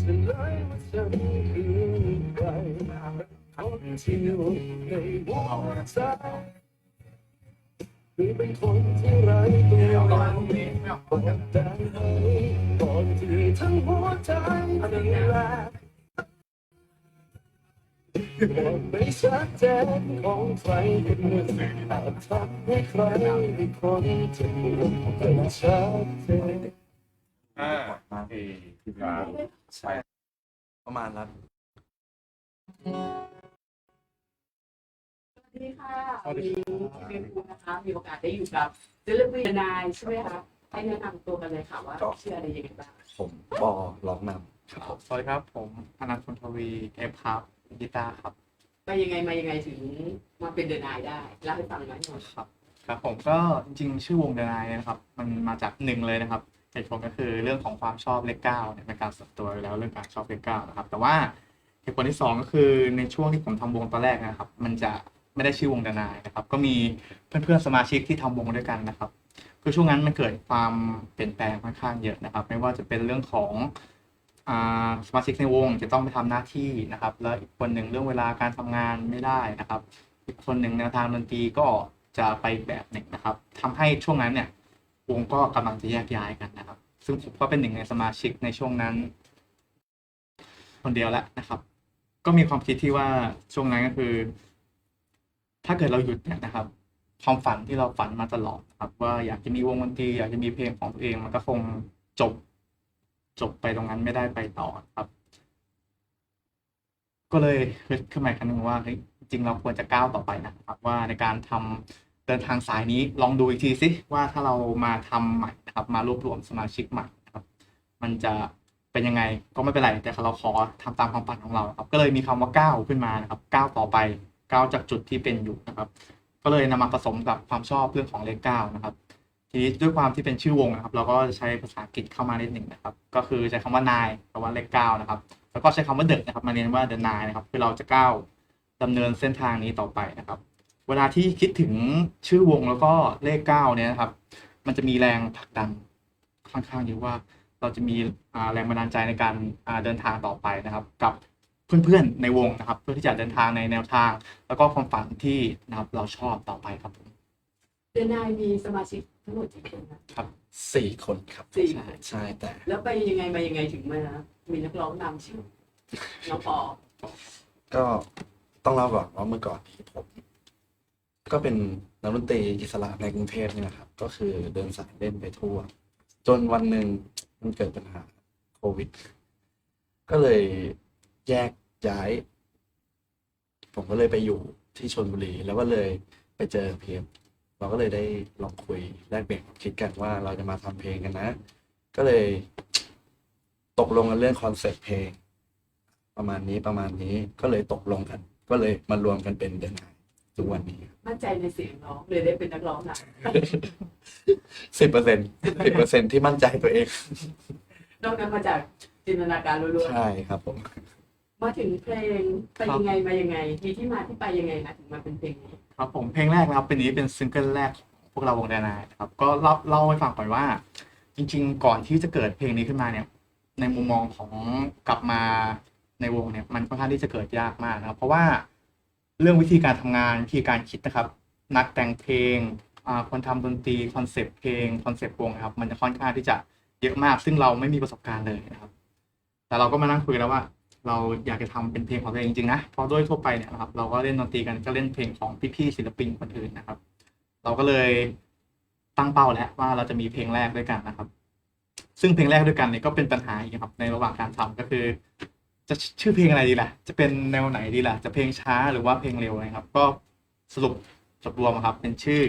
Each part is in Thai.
เฉลว่าฉันคือใครคนที่อยู่ในหัวใจคือเป็นคนที่ไร้ตัวตนบอกได้ไหมก่อนที่ทั้งหัวใจจะแลกความไม่ชัดเจนของใครคนหนึ่งอาจทำให้ใครอีกคนจะมองเป็นชัดเจนอ่าเอทีวี ใช่ ประมาณนั้นสวัสดีค่ะวันนี้เป็นคุณนะคะมีโอกาสได้อยู่กับศิลปินนายใช่ไหมคะให้แนะนำตัวกันเลยค่ะว่าเชื่ออะไรยังไงบ้างผมบอร้องนำครับผมสวัสดีครับผมอนันต์พลทวีเอฟครับกีตาร์ครับไปยังไงมายังไงถึงมาเป็นเดนายได้เล่าให้ฟังหน่อยครับครับผมก็จริงๆชื่อวงเดนายนะครับ มันมาจากหนึ่งเลยนะครับ เหตุผลก็คือเรื่องของความชอบเลขเก้าเนี่ยเป็นการส่วนตัวอยู่แล้วเรื่องการชอบเลขเก้านะครับ แต่ว่าเหตุผลที่สองก็คือในช่วงที่ผมทำวงตอนแรกนะครับ มันจะไม่ได้ชื่อวงดนายนะครับ ก็มีเพื่อนๆสมาชิกที่ทำวงด้วยกันนะครับ คือช่วงนั้นมันเกิดความเปลี่ยนแปลงค่อนข้างเยอะนะครับ ไม่ว่าจะเป็นเรื่องของอ่าสมาชิกในวงจะต้องไปทำหน้าที่นะครับ แล้วอีกคนหนึ่งเรื่องเวลาการทำงานไม่ได้นะครับ อีกคนหนึ่งแนวทางดนตรีก็จะไปอีกแบบหนึ่งนะครับทำให้ช่วงนั้นเนี่ย วงก็กำลังจะแยกย้ายกันนะครับ ซึ่งผมก็เป็นหนึ่งในสมาชิกในช่วงนั้น คนเดียวแล้วนะครับ ก็มีความคิดที่ว่าช่วงนั้นก็คือ ถ้าเกิดเราหยุดเนี่ยนะครับ ความฝันที่เราฝันมาตลอดครับ ว่าอยากจะมีวงดนตรีอยากจะมีเพลงของตัวเอง มันก็คงจบจบไปตรงนั้นไม่ได้ไปต่อครับ ก็เลยคิดขึ้นมาอีกครั้งหนึงว่าจริงเราควรจะก้าวต่อไปนะครับ ว่าในการทำ เดินทางสายนี้ลองดูอีกทีสิว่าถ้าเรามาทำใหม่นะครับมารวบรวมสมาชิกใหม่นะครับ มันจะเป็นยังไงก็ไม่เป็นไรแต่เราขอทำตามความฝันของเราครับ ก็เลยมีคำว่าก้าวขึ้นมานะครับก้าวต่อไปก้าวจากจุดที่เป็นอยู่นะครับ ก็เลยนำมาผสมกับความชอบเรื่องของเลขเก้านะครับ ทีนี้ด้วยความที่เป็นชื่อวงนะครับ เราก็จะใช้ภาษาอังกฤษเข้ามานิดหนึ่งนะครับ ก็คือใช้คำว่านายแปลว่าเลขเก้านะครับ แล้วก็ใช้คำว่าเด e นะครับ มาเรียนว่าเด e นายนะครับ คือเราจะก้าวดำเนินเส้นทางนี้ต่อไปนะครับ เวลาที่คิดถึงชื่อวงแล้วก็เลขเก้าเนี่ยนะครับ มันจะมีแรงผลักดันค่อนข้างเยอะว่า เราจะมีอ่าแรงบันดาลใจในการอ่าเดินทางต่อไปนะครับ กับเพื่อนๆในวงนะครับ เพื่อที่จะเดินทางในแนวทาง แล้วก็ความฝันที่นะครับเราชอบต่อไปครับผมเดนายมีสมาชิกทั้งหมดกี่คนนะสี่คนครับสี่ใช่ใช่แต่ แล้วไปยังไงมายังไงถึงมามีนักร้องนำชื่อน้องปอก็ต้องเล่าก่อนว่าเมื่อก่อนที่ผม ก็เป็นนักดนตรีอิสระในกรุงเทพนี่นะครับ ก็คือเดินสายเล่นไปทั่ว จนวันหนึ่งมันเกิดปัญหาโควิด ก็เลยแยกย้าย ผมก็เลยไปอยู่ที่ชลบุรี แล้วก็เลยไปเจอเพียมเราก็เลยได้ลองคุยแลกเปลี่ยนคิดกันว่าเราจะมาทำเพลงกันนะ ก็เลย ตกลงกันเรื่องคอนเซ็ปต์เพลง ประมาณนี้ประมาณนี้ก็เลยตกลงกัน ก็เลยมารวมกันเป็นเดนไน ทุกวันนี้มั่นใจในเสียงน้องเลยได้เป็นนักร้องนำสิบเปอร์เซ็นสิบเปอร์เซ็นที่มั่นใจตัวเอง นอกนั้นมาจากจินตนาการล้วนใช่ครับผมๆมาถึงเพลงไปยังไงมายังไงมีที่มาที่ไปยังไงนะถึงมาเป็นเพลงนี้ครับผมเพลงแรกนะครับเป็นนี้เป็นซิงเกิลแรกของพวกเราวงแดนายนะครับ ก็เล่าเล่าให้ฟังก่อนว่า จริง ๆ ก่อนที่จะเกิดเพลงนี้ขึ้นมาเนี่ย ในมุมมองของกลับมาในวงเนี่ยมันค่อนข้างที่จะเกิดยากมากนะครับ เพราะว่า เรื่องวิธีการทำงานวิธีการคิดนะครับ นักแต่งเพลงคนทำดนตรีคอนเซปต์เพลงคอนเซปต์วงครับ มันจะค่อนข้างที่จะเยอะมาก ซึ่งเราไม่มีประสบการณ์เลยนะครับ แต่เราก็มานั่งคุยแล้วว่า เราอยากจะทำเป็นเพลงของตัวเองจริงๆนะเพราะด้วยทั่วไปเนี่ยนะครับ เราก็เล่นดนตรีกันก็เล่นเพลงของพี่ๆศิลปินคนอื่นนะครับ เราก็เลยตั้งเป้าแล้วว่าเราจะมีเพลงแรกด้วยกันนะครับ ซึ่งเพลงแรกด้วยกันเนี่ยก็เป็นปัญหาอีกครับ ในระหว่างการทำก็คือ จะชื่อเพลงอะไรดีล่ะ จะเป็นแนวไหนดีล่ะ จะเพลงช้าหรือว่าเพลงเร็วนะครับ ก็สรุปจบรวมครับ เป็นชื่อ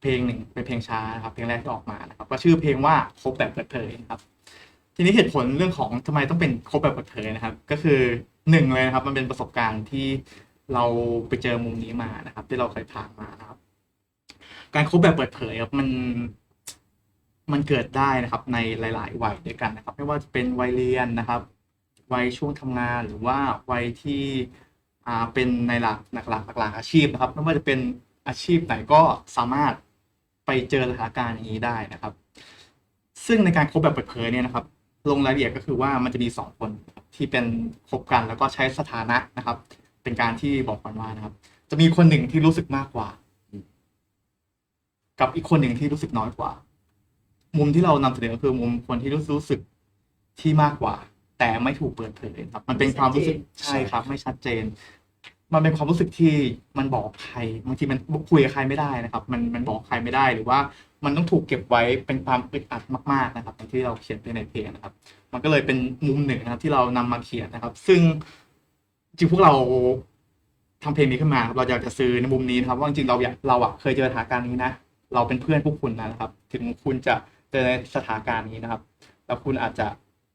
เพลงหนึ่งเป็นเพลงช้านะครับ เพลงแรกที่ออกมานะครับ ก็ชื่อเพลงว่าคบแบบเปิดเผยครับ ทีนี้เหตุผลเรื่องของทำไมต้องเป็นคบแบบเปิดเผยนะครับ ก็คือหนึ่งเลยนะครับ มันเป็นประสบการณ์ที่เราไปเจอมุมนี้มานะครับ ที่เราเคยผ่านมานะครับ การคบแบบเปิดเผยครับมันมันเกิดได้นะครับในหลาย ๆ วัยด้วยกันนะครับ ไม่ว่าจะเป็นวัยเรียนนะครับ วัยช่วงทำงานหรือว่าวัยที่อ่าเป็นในหลักหลักหลักหลักอาชีพนะครับไม่ว่าจะเป็นอาชีพไหนก็สามารถไปเจอสถานการณ์อย่างนี้ได้นะครับ ซึ่งในการคบแบบเปิดเผยเนี่ยนะครับ ลงรายละเอียดก็คือว่ามันจะมีสองคนที่เป็นคบกันแล้วก็ใช้สถานะนะครับ เป็นการที่บอกกันว่านะครับ จะมีคนหนึ่งที่รู้สึกมากกว่า กับอีกคนหนึ่งที่รู้สึกน้อยกว่า มุมที่เรานำเสนอคือมุมคนที่รู้สึกที่มากกว่า แต่ไม่ถูกเปิดเผยครับมันเป็นความรู้สึกใช่ครับ ไม่ชัดเจน มันเป็นความรู้สึกที่มันบอกใครบางทีมันคุยกับใครไม่ได้นะครับ มันมันบอกใครไม่ได้หรือว่ามันต้องถูกเก็บไว้เป็นความอึดอัดมากๆนะครับอย่างที่เราเขียนไปในเพลงนะครับ มันก็เลยเป็นมุมหนึ่งนะครับที่เรานำมาเขียนนะครับ ซึ่งจริงพวกเราทำเพลงนี้ขึ้นมาครับเราอยากจะซื้อในมุมนี้นะครับว่าจริงๆเราอยากเราอะเคยเจอสถานการณ์นี้นะเราเป็นเพื่อนพวกคุณนะครับ ถึงคุณจะเจอในสถานการณ์นี้นะครับ แล้วคุณอาจจะ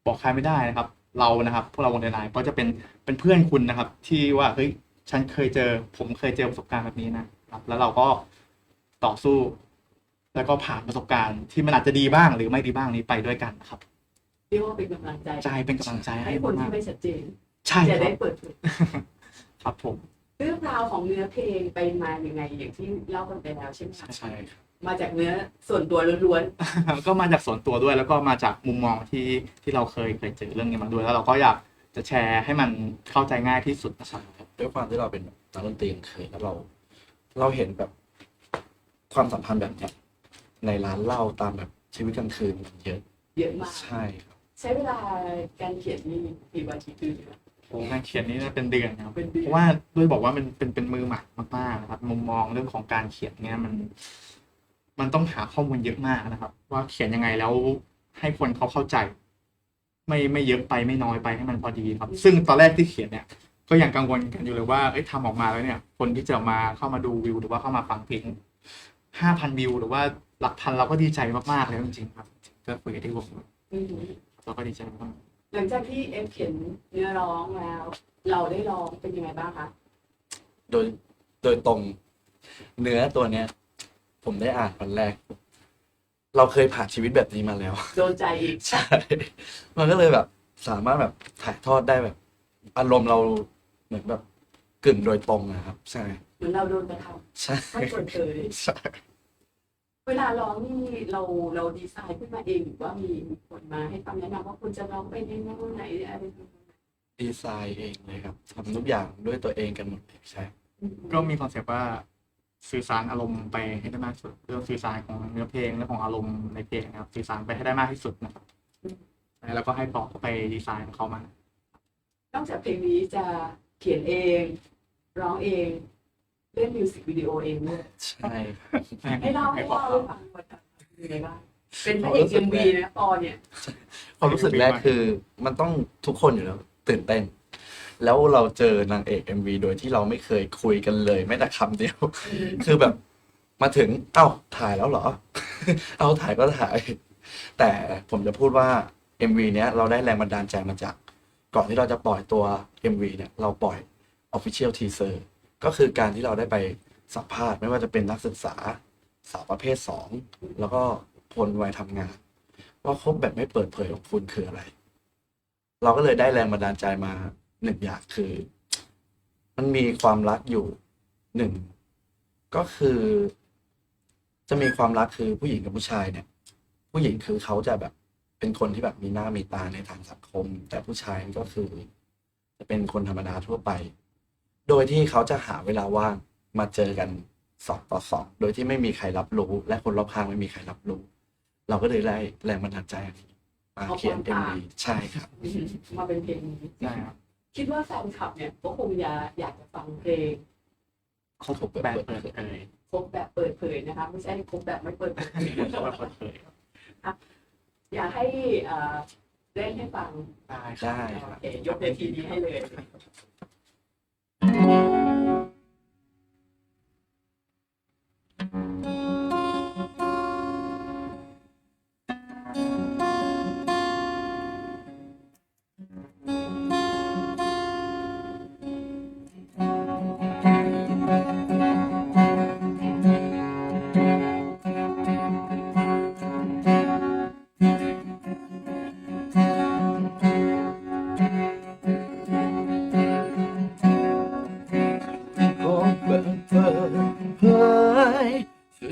บอกใครไม่ได้นะครับ เรานะครับพวกเราวงเดนายก็จะเป็นเป็นเพื่อนคุณนะครับ ที่ว่าเฮ้ยฉันเคยเจอ ผมเคยเจอประสบการณ์แบบนี้นะครับ แล้วเราก็ต่อสู้ แล้วก็ผ่านประสบการณ์ที่มันอาจจะดีบ้างหรือไม่ดีบ้างนี้ไปด้วยกันนะครับเรียกว่าเป็นกำลังใจใจเป็นกำลังใจให้ให้คนมากที่ไม่ชัดเจนใช่จะคได้รับเปิดเผยครับผมเรื่องราวของเนื้อเพลงไปมาอย่างไงอย่างที่เล่ากันไปแล้วใช่ไหมคะ ใช่ครับ มาจากเนื้อส่วนตัวล้วนก็มาจากส่วนตัวด้วย แล้วก็มาจากมุมมองที่ที่เราเคยเคยเจอเรื่องนี้มาด้วย แล้วเราก็อยากจะแชร์ให้มันเข้าใจง่ายที่สุดนะครับ ด้วยความที่เราเป็นแบบนักดนตรีกลางคืนแล้วเรา เราเห็นแบบความสัมพันธ์แบบเนี้ยในร้านเหล้าตามแบบชีวิตกลางคืนมันเยอะๆ เยอะมาก ใช่ครับใช้เวลาการเขียนนี่กี่วันกี่เดือนคะโอ้งานเขียนนี้เป็นเดือนนะครับเป็นเดือน เพราะว่าด้วยบอกว่ามันเป็นเป็นมือใหม่มากๆนะครับมุมมองเรื่องของการเขียนเนี่ยมัน มันต้องหาข้อมูลเยอะมากนะครับ ว่าเขียนยังไงแล้วให้คนเขาเข้าใจ ไม่ไม่เยอะไปไม่น้อยไปให้มันพอดีครับ ซึ่งตอนแรกที่เขียนเนี่ย ก็ยังกังวลกันอยู่เลยว่าเอ้ยทำออกมาแล้วเนี่ย คนที่จะมาเข้ามาดูวิว หรือว่าเข้ามาฟังเพลงห้าพันวิว หรือว่าหลักพันเราก็ดีใจมากๆเลยจริงๆครับก็คุยกับที่วงอือหือเราก็ดีใจมากหลังจากที่เอฟเขียนเนื้อร้องแล้ว เราได้ร้องเป็นยังไงบ้างคะโดยโดยตรงเนื้อตัวเนี้ย ผมได้อ่านวันแรก เราเคยผ่านชีวิตแบบนี้มาแล้ว โดนใจอีก ใช่ มันก็เลยแบบ สามารถแบบถ่ายทอดได้แบบ อารมณ์เราเหมือนแบบกึ่งโดยตรงนะครับ ใช่ เหมือนเราโดนกระทใช่ำไม่เปิดเผยใช่ เวลาร้องนี่เราเราดีไซน์ขึ้นมาเองหรือว่ามีมีคนมาให้คำแนะนำว่าคุณจะร้องไปในแนวไหนอะไรประมาณนั้นดีไซน์เองเลยครับทำทุกอย่างด้วยตัวเองกันหมดเลยใช่ อืมๆก็มีคอนเซปต์ว่า สื่อสารอารมณ์ไปให้ได้มากที่สุด เรื่องสื่อสารของเนื้อเพลงและของอารมณ์ในเพลงนะครับ สื่อสารไปให้ได้มากที่สุดนะครับแล้วก็ให้ปอกไปดีไซน์ของเขามานอกจากเพลงนี้จะเขียนเอง ร้องเองเล่นมิวสิกวิดีโอเองด้วยใช่ครับให้เล่าให้ให้บอกเล่าให้ฟังก่อนค่ะเป็นยังไงบ้างเป็นพระเอกเอ็มวีนะปอเนี่ยความรู้สึกแรกคือมันต้องทุกคนอยู่แล้ว ตื่นเต้น แล้วเราเจอนางเอก MV โดยที่เราไม่เคยคุยกันเลยแม้แต่คำเดียว คือแบบมาถึงเอ้าถ่ายแล้วเหรอ เอาถ่ายก็ถ่าย แต่ผมจะพูดว่า MV เนี้ยเราได้แรงบันดาลใจมาจาก ก่อนที่เราจะปล่อยตัว MV เนี่ยเราปล่อย Official Teaser ก็คือการที่เราได้ไปสัมภาษณ์ไม่ว่าจะเป็นนักศึกษาสาวประเภทสองแล้วก็คนวัยทำงาน ว่าคบแบบไม่เปิดเผยของคุณคืออะไร เราก็เลยได้แรงบันดาลใจมา หนึ่งอย่างคือ มันมีความรักอยู่หนึ่งก็คือ จะมีความรักคือผู้หญิงกับผู้ชายเนี่ย ผู้หญิงคือเขาจะแบบเป็นคนที่แบบมีหน้ามีตาในทางสังคม แต่ผู้ชายก็คือ จะเป็นคนธรรมดาทั่วไป โดยที่เขาจะหาเวลาว่างมาเจอกันสองต่อสองโดยที่ไม่มีใครรับรู้ และคนรอบข้างไม่มีใครรับรู้ เราก็เลยได้แรงบันดาลใจอันนี้มาเขียนเอ็มวีใช่ครับ มาเป็นเพลงนี้ใช่ครับ คิดว่าแฟนคลับเนี่ยก็คงอยากอยากจะฟังเพลงครบแบบเปิดเผยครบแบบเปิดเผยนะคะ ไม่ใช่ครบแบบไม่เปิดเผยครบแบบเปิดเผยครับอยากให้เอ่อเล่นให้ฟังได้ครับได้โอเคยกเวทีนี้ให้เลยก็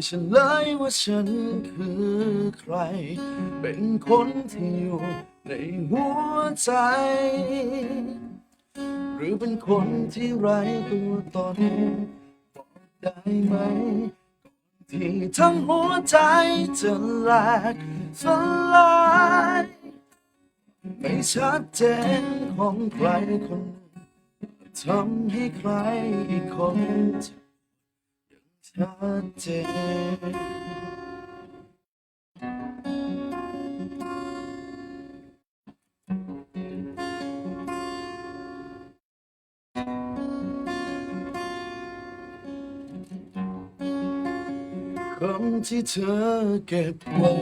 คือฉันเลยว่าฉันคือใคร เป็นคนที่อยู่ในหัวใจ หรือเป็นคนที่ไร้ตัวตนบอกได้ไหม ที่ทั้งหัวใจจะแหลกสลายไม่ชัดเจนของใครคนทำให้ใครอีกคนจะ ชัดเจนคำที่เธอเก็บไว้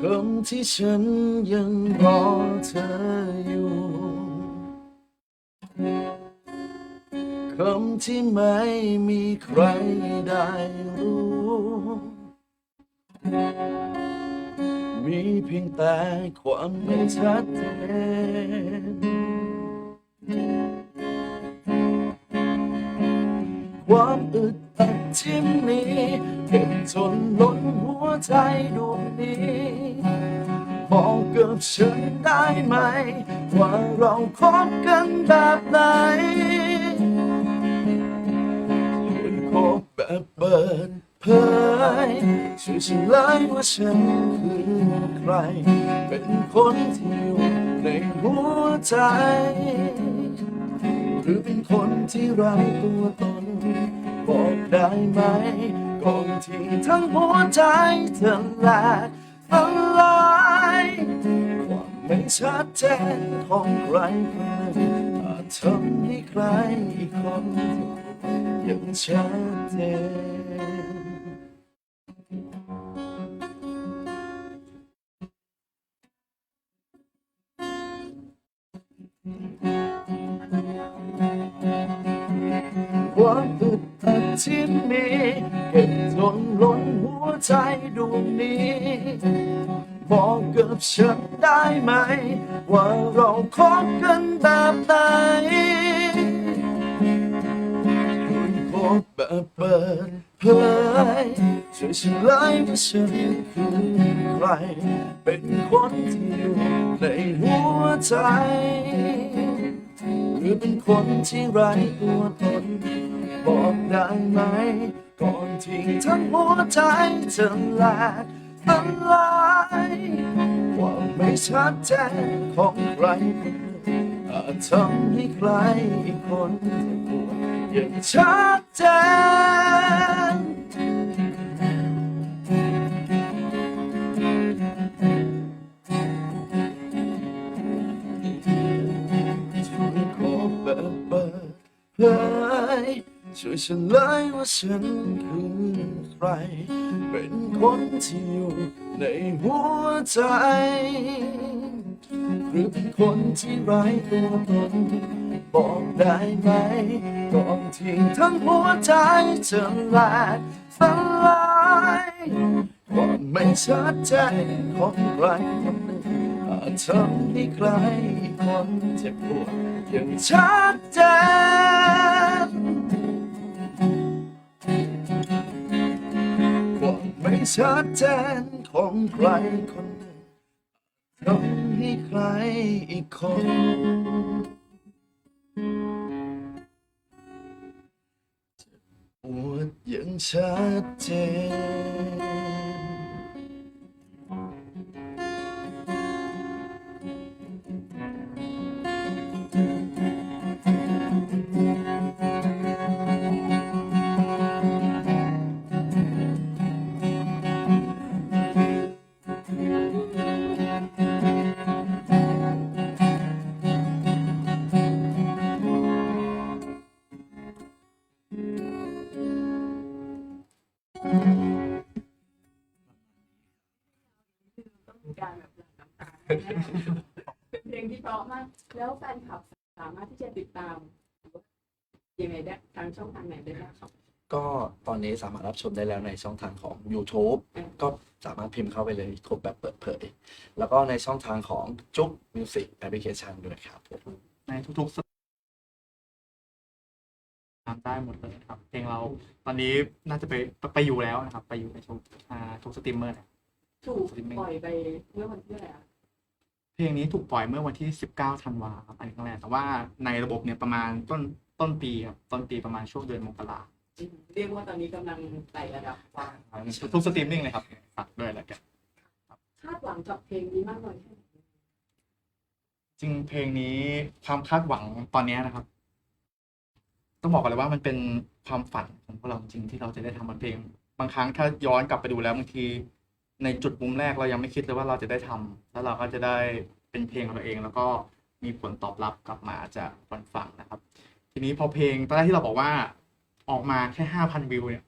คำที่ฉันยังรอเธออยู่ ที่ไม่มีใครได้รู้ มีเพียงแต่ความไม่ชัดเจน ความอึดอัดที่มีเก็บจนล้นหัวใจดวงนี้บอกกับฉันได้ไหม ว่าเราคบกันแบบไหน เปิดเผยช่วยฉันเลยว่าฉันคือใคร เป็นคนที่อยู่ในหัวใจ หรือเป็นคนที่ไร้ตัวตน บอกได้ไหมก่อนที่ทั้งหัวใจจะแหลกทลายความไม่ชัดเจนของใครคนหนึ่งอาจทำให้ใครอีกคน ยังชัดเจนความอึดอัดที่มีเก็บจนล้นหัวใจดวงนี้บอกกับฉันได้ไหม ว่าเราคบกันแบบไหน แบบเปิดเผยช่วยฉันเลยว่าฉันคือใคร เป็นคนที่อยู่ในหัวใจ หรือเป็นคนที่ไร้ตัวตนบอกได้ไหม ก่อนที่ทั้งหัวใจจะแหลกทลายความไม่ชัดเจนของใครอาจทำให้ใครอีกคนเจ็บปวด อย่างชัดเจนช่วยขอแบบเปิดเผยช่วยฉันเลยว่าฉันคือใคร เป็นคนที่อยู่ในหัวใจ หรือเป็นคนที่ไร้ตัวตน บอกได้ไหมก่อนที่ทั้งหัวใจจะแหลกสลายความไม่ชัดเจนของใครคนหนึ่งอาจทำให้ใครอีกคนเจ็บปวดอย่างชัดเจนความไม่ชัดเจนของใครคนหนึ่งทำให้ใครอีกคน ชัดเจน การแบบหลั่งน้ำตาเป็นเพลงที่เพราะมาก แล้วแฟนคลับสามารถที่จะติดตามยังไงได้ทางช่องทางไหนได้บ้างครับ ก็ตอนนี้สามารถรับชมได้แล้วในช่องทางของ YouTube อืมก็สามารถพิมพ์เข้าไปเลยครบแบบเปิดเผย แล้วก็ในช่องทางของจุ๊บมิวสิกแอปพลิเคชันด้วยครับผมในทุกๆสามได้หมดเลยนะครับเพลงเราตอนนี้น่าจะไปไปอยู่แล้วนะครับ ไปอยู่ในทุกอ่าทุกสตรีมเมอร์นะ ถูกปล่อยไปเมื่อวันที่อะไรอะเพลงนี้ถูกปล่อยเมื่อวันที่ 19ธันวาครับอันนี้ครั้งแรกแต่ว่าในระบบเนี่ยประมาณต้นต้นปีครับต้นปีประมาณช่วงเดือนมกราอืมเรียกว่าตอนนี้กำลังไต่ระดับความทุกสตรีมมิ่งเลยครับฝากด้วยแล้วกันคาดหวังกับเพลงนี้มากน้อยแค่ไหนจริงเพลงนี้ความคาดหวังตอนเนี้ยนะครับ ต้องบอกก่อนเลยว่ามันเป็นความฝันของพวกเราจริงๆที่เราจะได้ทำบทเพลง บางครั้งถ้าย้อนกลับไปดูแล้วบางที ในจุดมุมแรกเรายังไม่คิดเลยว่าเราจะได้ทำแล้วเราก็จะได้เป็นเพลงของเราเอง แล้วก็มีผลตอบรับกลับมาจากคนฟังนะครับ ทีนี้พอเพลงตอนแรกที่เราบอกว่าออกมาแค่ห้าพันวิวเนี่ย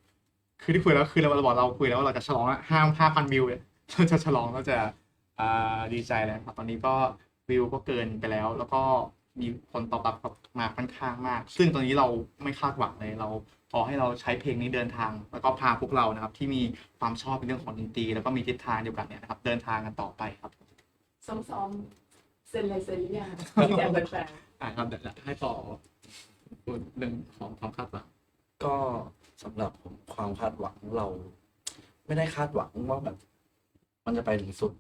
คือที่คุยแล้วคือเราบอกเราคุยแล้วว่าเราจะฉลองห้าห้าพันวิวเนี่ยเราจะฉลองเราจะอ่าดีใจแล้วครับตอนนี้ก็วิวก็เกินไปแล้ว แล้วก็ มีผลตอบรับกลับมาค่อนข้างมาก ซึ่งตอนนี้เราไม่คาดหวังเลยเราขอให้เราใช้เพลงนี้เดินทาง แล้วก็พาพวกเรานะครับ ที่มีความชอบในเรื่องของดนตรีแล้วก็มีทิศทางเดียวกันเนี่ยนะครับ เดินทางกันต่อไปครับซ้อมๆเซ็นลายเซ็นหรือยังมีแต่แฟนอ่าครับเดี๋ยวให้ต่อพูดเรื่องของความคาดหวังก็สำหรับผมความคาดหวังเรา ไม่ได้คาดหวังว่าแบบ มันจะไปถึงสุด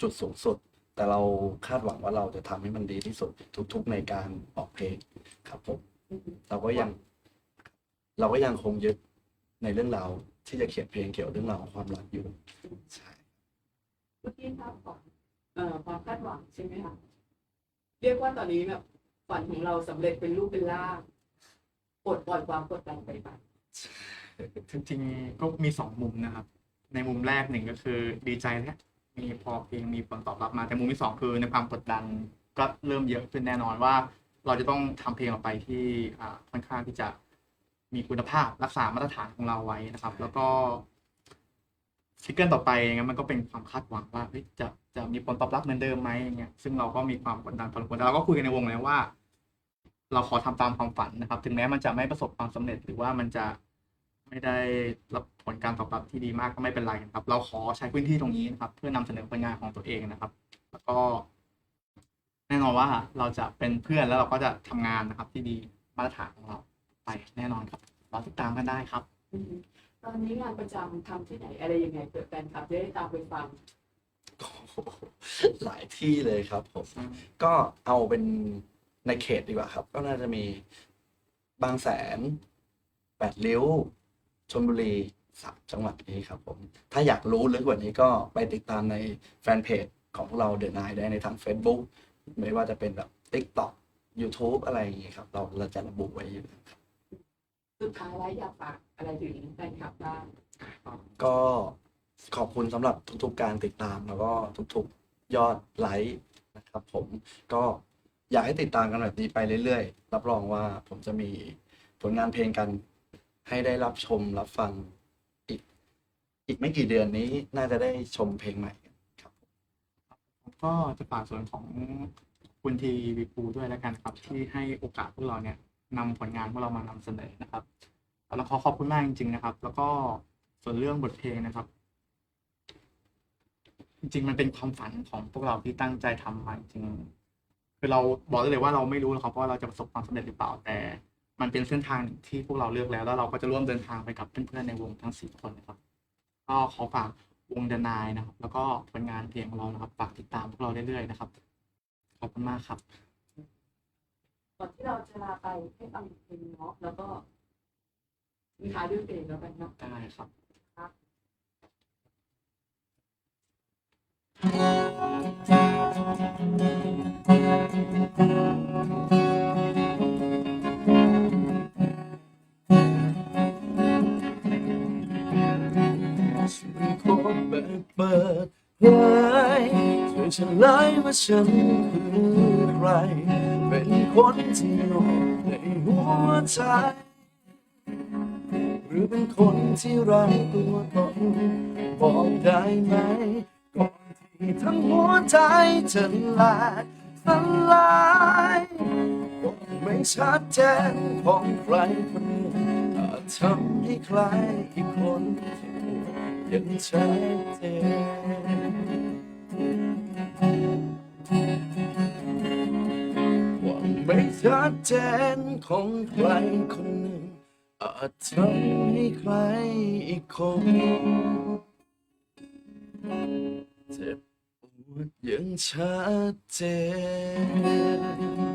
จุดสูงสุด แต่เราคาดหวังว่าเราจะทำให้มันดีที่สุดทุกๆในการออกเพลงครับผมๆเราก็ยัง เราก็ยังคงยึดในเรื่องราวที่จะเขียนเพลงเกี่ยวกับเรื่องราวของความรักอยู่ใช่ เมื่อกี้ภาพของเอ่อความคาดหวังใช่ไหมคะเรียกว่าตอนนี้แบบฝันของเราสำเร็จเป็นรูปเป็นร่างปลดปล่อยความกดดันไปบ้างจริงๆก็มีสองมุมนะครับ ในมุมแรกหนึ่งก็คือดีใจแล้ว มีพอเพลงมีผลตอบรับมาแต่มุมที่สองคือในความกดดันก็เริ่มเยอะขึ้นแน่นอนว่า เราจะต้องทำเพลงออกไปที่อ่าค่อนข้างที่จะมีคุณภาพรักษามาตรฐานของเราไว้นะครับ แล้วก็ซิงเกิลต่อไปงั้นมันก็เป็นความคาดหวังว่าเฮ้ยจะจะมีผลตอบรับเหมือนเดิมไหมอย่างเงี้ยซึ่งเราก็มีความกดดันพอสมควรแต่เราก็คุยกันในวงแล้วว่า เราขอทำตามความฝันนะครับ ถึงแม้มันจะไม่ประสบความสำเร็จหรือว่ามันจะ ไม่ได้รับผลการตอบรับที่ดีมากก็ไม่เป็นไรนะครับ เราขอใช้พื้นที่ตรงนี้นะครับ เพื่อนำเสนอผลงานของตัวเองนะครับ แล้วก็ แน่นอนว่าเราจะเป็นเพื่อนแล้วเราก็จะทำงานนะครับ ที่ดีมาตรฐานของเราไปแน่นอนครับรอติดตามกันได้ครับอืมตอนนี้งานประจำทำที่ไหนอะไรยังไงเปิดแฟนคลับจะได้ตามไปฟังโอ้โหหลายที่เลยครับผม ก็เอาเป็นในเขตดีกว่าครับ ก็น่าจะมีบางแสนแปดริ้ว ชลบุรีสามจังหวัดนี้ครับผม ถ้าอยากรู้ลึกกว่านี้ก็ไปติดตามในแฟนเพจของพวกเราเด e n น y ได้ในทาง Facebook ไม่ว่าจะเป็นแบบ TikTok YouTube อะไรอย่างงี้ครับ เราเราจะระบุไว้อยู่ครับสุดท้ายแล้วอยากฝากอะไรถึงแฟนคลับบ้างก็ขอบคุณสำหรับทุกๆการติดตามแล้วก็ทุกๆยอดไลค์นะครับผมก็อยากให้ติดตามกันแบบนี้ไปเรื่อยๆ รับรองว่าผมจะมีผลงานเพลงกัน ให้ได้รับชมรับฟังอีก อีกไม่กี่เดือนนี้น่าจะได้ชมเพลงใหม่กันครับ ก็จะฝากส่วนของคุณทีวีปูด้วยแล้วกันครับ ที่ให้โอกาสพวกเราเนี่ยนำผลงานพวกเรามานำเสนอนะครับแล้วขอขอบคุณมากจริง ๆ นะครับ แล้วก็ส่วนเรื่องบทเพลงนะครับ จริง ๆ มันเป็นความฝันของพวกเราที่ตั้งใจทำมาจริงๆคือเราบอกได้เลยว่าเราไม่รู้หรอกครับว่าเราจะประสบความสำเร็จหรือเปล่าแต่ มันเป็นเส้นทางที่พวกเราเลือกแล้ว แล้วเราก็จะร่วมเดินทางไปกับเพื่อนๆในวงทั้งสี่คนนะครับ ก็ขอฝากวงเดนายนะครับ แล้วก็ผลงานเพลงของเรานะครับฝากติดตามพวกเราเรื่อยๆนะครับ ขอบคุณมากครับ ก่อนที่เราจะลาไปให้ฟังเพลงเนาะแล้วก็มีท้ายด้วยเพลงแล้วกันเนาะ ได้ครับฉั ว่าฉันคือใคร เป็นคนที่อยู่ในหัวใจ หรือเป็นคนที่รักตัวตนบอกได้ไหม ก่อนที่ทั้งหัวใจจะแหลกสลายบอกไม่ชัดเจนของใครคนหนึ่งอาจทำให้ใครอีกคนที่ยังชัดเจน ชัดเจนของใครคนหนึ่ง อาจทำให้ใครอีกคนเจ็บปวดอย่างชัดเจน